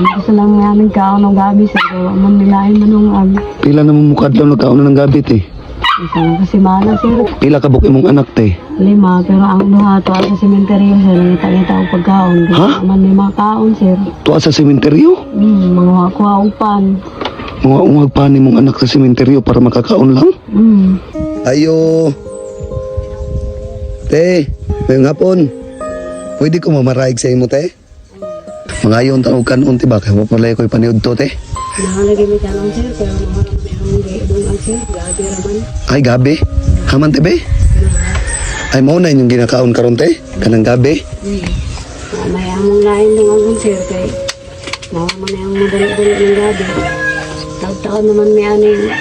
Gusto lang nga nagkaon ng gabi sir. Kaya man nilain manungag. Pila na mo mukadlaw na ng gabi te. Isa lang kasi mana sir. Pila ka buk imong anak te. Lima. Pero ang duha to sa sementeryo sir. Ngita-ngita ang pagkaon. Ha? Man may mga kaon sir. Tuwa sa sementeryo. Hmm, mga kuha upan. Mga ungag pa ni mong anak sa sementeryo para makakaon lang. Hmm. Ayo. Te, ngayong hapon. Pwede ko mamaraig sa imo, te? Mga yon taong kanon, ti ba? Kaya te? Mo ang sir. Gabi raman. Ay, gabi. Haman, te, be? Ay, mo na inyong ginakaon karon te? Kanang gabi? Hmm. Ah, May among lain ng agon sir. Kay nawa man na yung madali-dali ng gabi. Taon-taon naman may aning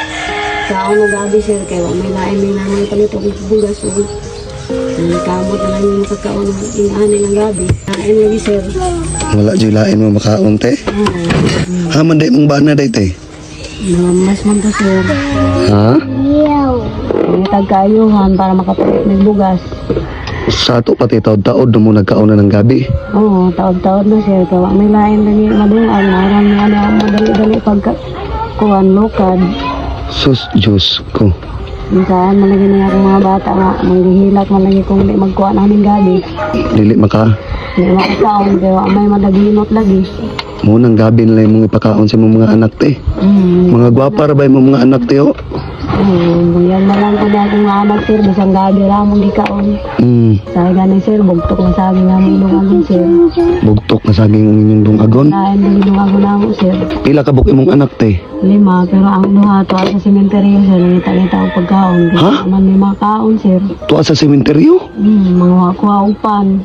kaon ng gabi sir. Kaya wa may lain may nanay palit og bugas. Ang kamot na lang yung makakaon ng inaani ng gabi. Lain lagi sir. Wala dyan lain mo makaon, te? Ah, Haman, day mong bana, day, te? Man to sir. Ha? May tagkayuhan para makapalit ng bugas. Sa ato pati taod-taod na mo nagkaon na ng gabi. Oo, taon-taon na sir. Kaya may lain lagi madungan. Marang nga na madali-dali pagka kuhan lokad. Sus, Diyos ko. Minsan, malagi na akong mga bata nga, manghihilak, malagi kong di magkuha namin gabi. Dili maka. Di makakaon, kaya may madaginot lagi. Mo nang gabi nila yung mga ipakaon sa mga anak, te. Hmm. Mga gwapa ra ba yung mga anak, te, oh? Hmm. Yan na lang ko na mga anak, sir. Bisang gabi ra mong gikaon. Hmm. Sa ganin, sir, bugtok na sabi nga mong dungagon, sir. Bugtok na saging ang inyong dungagon. Lain din dungagon na mo, sir. Pila ka buk imong anak, te? Lima, pero ang duha to sa sementeryo, sir. Ngita-ngita ang pagkaon. Ha? Kaya man may mga kaon, sir. Tuwa sa sementeryo? Hmm. Mga kuha upan.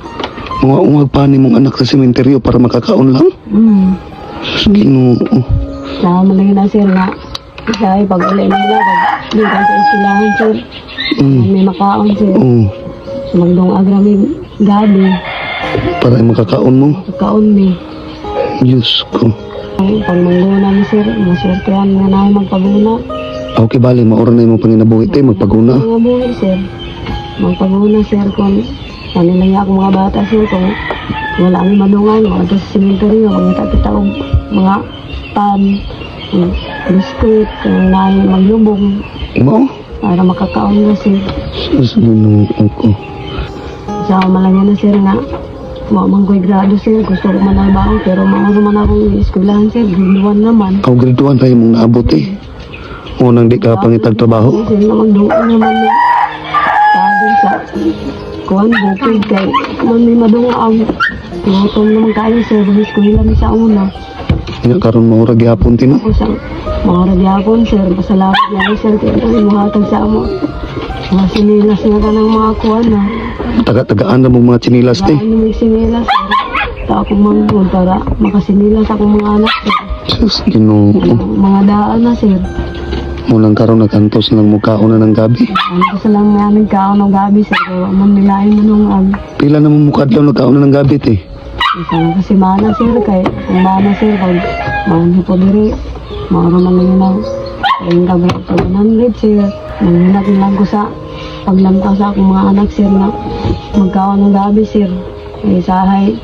Mga ungag pa ni mong anak sa sementeryo para makakaon lang? Hmm. Ginoo. Sa malagi na sir nga. Ay pag uli nila, pag di ka sa iskilahan sir. Mm. May makaon sir. Oh, Sumagdong agrami gabi. para ay makakaon mo. Pagkaon ni. Diyos ko. Pag mangguna ni sir, maswertehan nga na magpaguna. Okay, bali, maura na yung mga panginabuhi, te, magpaguna. Buhay sir. Magpaguna sir kung ano ako mga bata sir kung wala kami madungan, mga sa cemetery, mga kita og mga pan, mm, biskuit, kung naay maglubong Mo? para makakaon na sir. Sus, ginoo ko. Sa malanya na sir nga, wa man ko'y grado sir, gusto ko man albaon, pero mauro man akong eskwelahan sir, ginuwan naman. Aw, graduan tayo mong naabot, eh. Unang di ka pangitag trabaho. Sir na magduon naman ni sabi sa kuhan bukid kay man may madunga ang Tumatong naman kayo sir, ko nila ni sa una. Nga karon maura gyapon tino. Ako sa mga radyakon sir, pasalamat lang sir, kaya ito imuhatag sa amo. Mga sinilas nga ka ng mga kuhan na. Taga-tagaan na mong mga chinilas, te. Ano may sinilas sir. Ta akong manggol para makasinilas akong mga anak sir. Sus, ginoo. Mga daan na sir. Munang karon nagantos lang mo kaon na ng gabi. Ano ko lang nga nagkaon ng gabi sir. Kaya man nilain manungag. Pila na mo mukadlaw na ng gabi, te. Isa lang kasi mana sir kay kung mana sir mahan po diri. Mauro man lang yun ang ang gabi sa 100 sir. Nanginak lang ko sa paglantaw sa akong mga anak sir na magkaon ng gabi sir. Kaya sahay,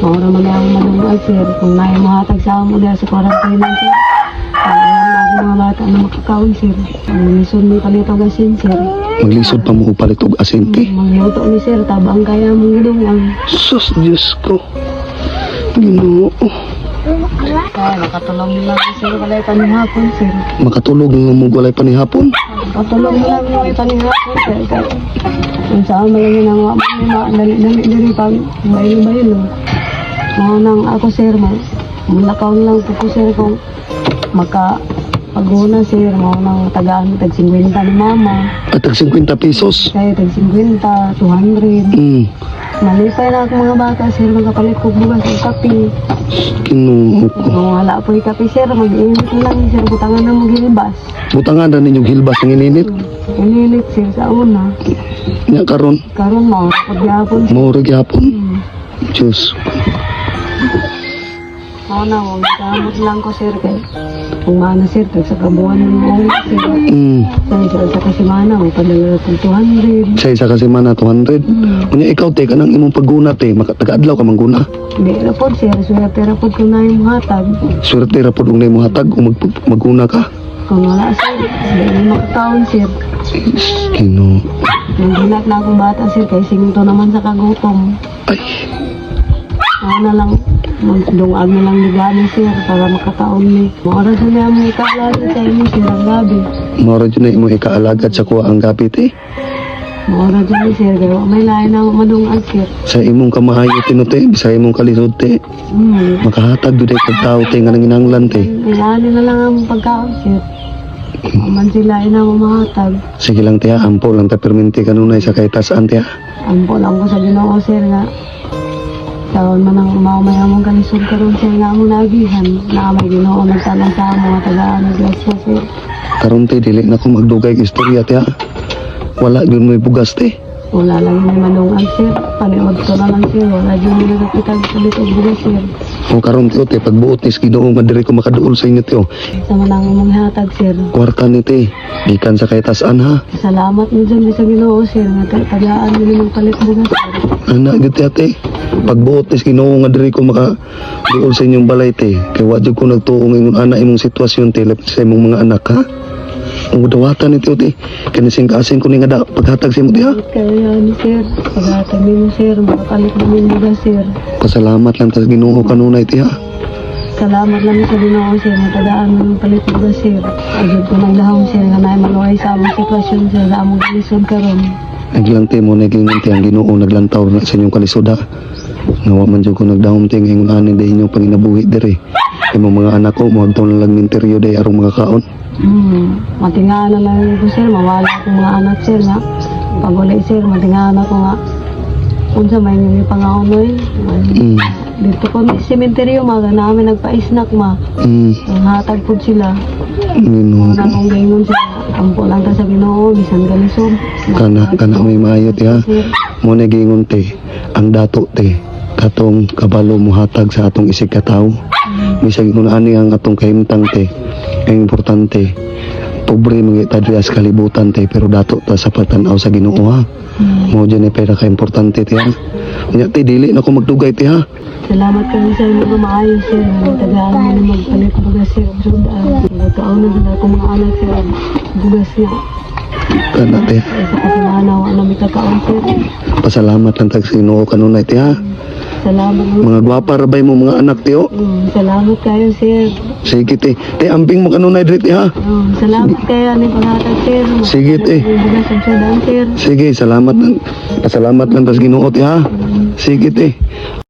mauro man lang manungag sir. Kung naay mahatag sa amo dahil sa quarantine sir. Ang alam na mga bata na makakaon sir. Ang minsun may palito gasin sir. Maglisod pa mo upalit og asin, te. Magluto ni sir, tabang kaya mong gidungan. Sus, Diyos ko. Ginoo. Kaya nakatulong lang sir pala panihapon sir. Makatulog nga mo walay panihapon. Katulong lang yung panihapon sir. Kung saan ba yun ang mga dali-dali dali pag bayo-bayo. Mga nang ako sir, ma malakaw lang po ko sir kung maka paguna sir, mga nang tagaan tag 50 ni mama. At tag 50 pesos. Kaya tag 50, 200. Hmm. Malipay na ako mga bata sir, magkapalit ko bugas ng kape. Ko. Kung wala po yung kape sir, mag-iinit lang sir, butangan na mag-ilbas. Butangan na ninyong hilbas ng ininit. Inilit sir sa una. Nga karon. Karon mo, pagyapon sir. Maura gyapon. Hmm. Diyos. Sana, huwag kamot lang ko, sir. Kay, kung mana, sir, kag sa kabuhan ng mga sir. Mm. Sa isa, sa kasimana, may padala ko 200. Sa isa kasi man na 200. Hmm. Unya ikaw te kanang imong pagguna te, maka taga-adlaw ka mangguna. Hindi na po, sir. Swerte na po ko na yung hatag. Swerte ra pud ug mo hatag kung mag maguna ka. Kung wala, sir, hindi na makataon, sir. Kino. Nung ginak na akong bata, sir, kay singto naman sa kagutom. Ay, Ano lang, magdungag na lang ligani, sir, para makataon ni. Mga oras na mo ikalala sa inyo, sir, ang gabi. mora jud na imo ikaalagad sa kuha ang. Mga oras na niya, sir, kaya may lain na madungag, sir. Sa imong kamahayo tinote, sa imong kalisod te. Hmm. Makahatag jud kag tao te nga nanginanglan te. Ilani na lang ang pagkaon, sir. Man sila ina mamahatag. Sige lang te ha, ampo lang ta perminti kanunay sa kay tasan te ha. Ampo lang ko sa ginoo, sir, nga. Taon man ang mamaya mong kalisod karon sir nga mo nagihan. Na may ginoo nagtanong sa mga tagaan ng grasya, sir. Karon te dili na ko magdugay kay istorya te ha. Wala jud mo bugas te. Wala lang yung manungan, sir. Paniwag ko na lang, sir. Wala dyan yung nagkakitag sa litog bugas, sir. O karon te te pagbuot ni Ginoo nga diri ko makaduol sa inyo te o. Sa manang mong hatag, sir. Kwarta ni te, gikan sa kay tasan ha. Salamat mo dyan sa ginoo, sir. Nga tagaan mo naman palit bugas, sir. Ana gid te ate. Pagbuot ni Ginoo nga diri ko maka duol sa inyong balay te. Kay wa jud ko nagtuong ingon ana imong sitwasyon te lapit sa imong mga anak ha. Ang dawatan ni te. Kanising kasing ko ni nga da paghatag sa imo te ha. Kaya ni sir. Paghatag mo, sir. Makapalit mo yung bugas, sir. Pasalamat lang ta sa Ginoo kanunay te ha. Salamat lang sa ginoo, sir. Nga tagaan mo yung palit bugas, sir. Agad ko ng lahong, sir. Nga na maluhay sa among sitwasyon, sir. Sa among kalisod karon. Naglang mo nagingon te ang Ginoo naglantaw na sa inyong kalisod ha. Nawa man jud ko nagdahom te nga ingon ani de inyong panginabuhi diri. Kay mga anak ko mo na lang minteryo de arong mga kaon. Hmm. Matingaan na lang ko, sir. Mawala akong mga anak, sir. Nga. Pag uli, sir, matingaan ako nga. Kung sa may nili pangaonoy. Mm. Dito ko ni sementeryo, mga namin nagpa-snack, ma. Mm. Ang hatag po sila. Ginoo. Una kong gayon sila. Ampo lang ta sa ginoo, bisan galisod. kana kana may maayo te ha Sir. mo na gingon te ang dato te katong kabalo mo hatag sa atong isig ka tawo bisag mo ani ang atong kahimtang te ang importante pobre mga tadrias kalibutan te pero dato ta sa pagtanaw sa Ginoo ha Hmm. mo dyan pera ka importante te ha Nya te dili na ko magdugay te ha Salamat kayo sa inyo na maayo, sir. Tagaan mo na magpalit bugas, sir. Sundaan. Nagkaon na sila akong mga anak, sir. Bugas na. kana te Sa kasimanaw, ano may kakaon, sir. pasalamat lang tag sa Ginoo kanunay te ha Salamat mga gwapa rabay mo mga anak oh Hmm, salamat kayo, sir. sige te te amping mo kanunay diri ha Hmm, salamat kayo ni paghatag, sir. Sige, te. Sige, salamat lang. Salamat lang tas Ginoo te ha. Sige te.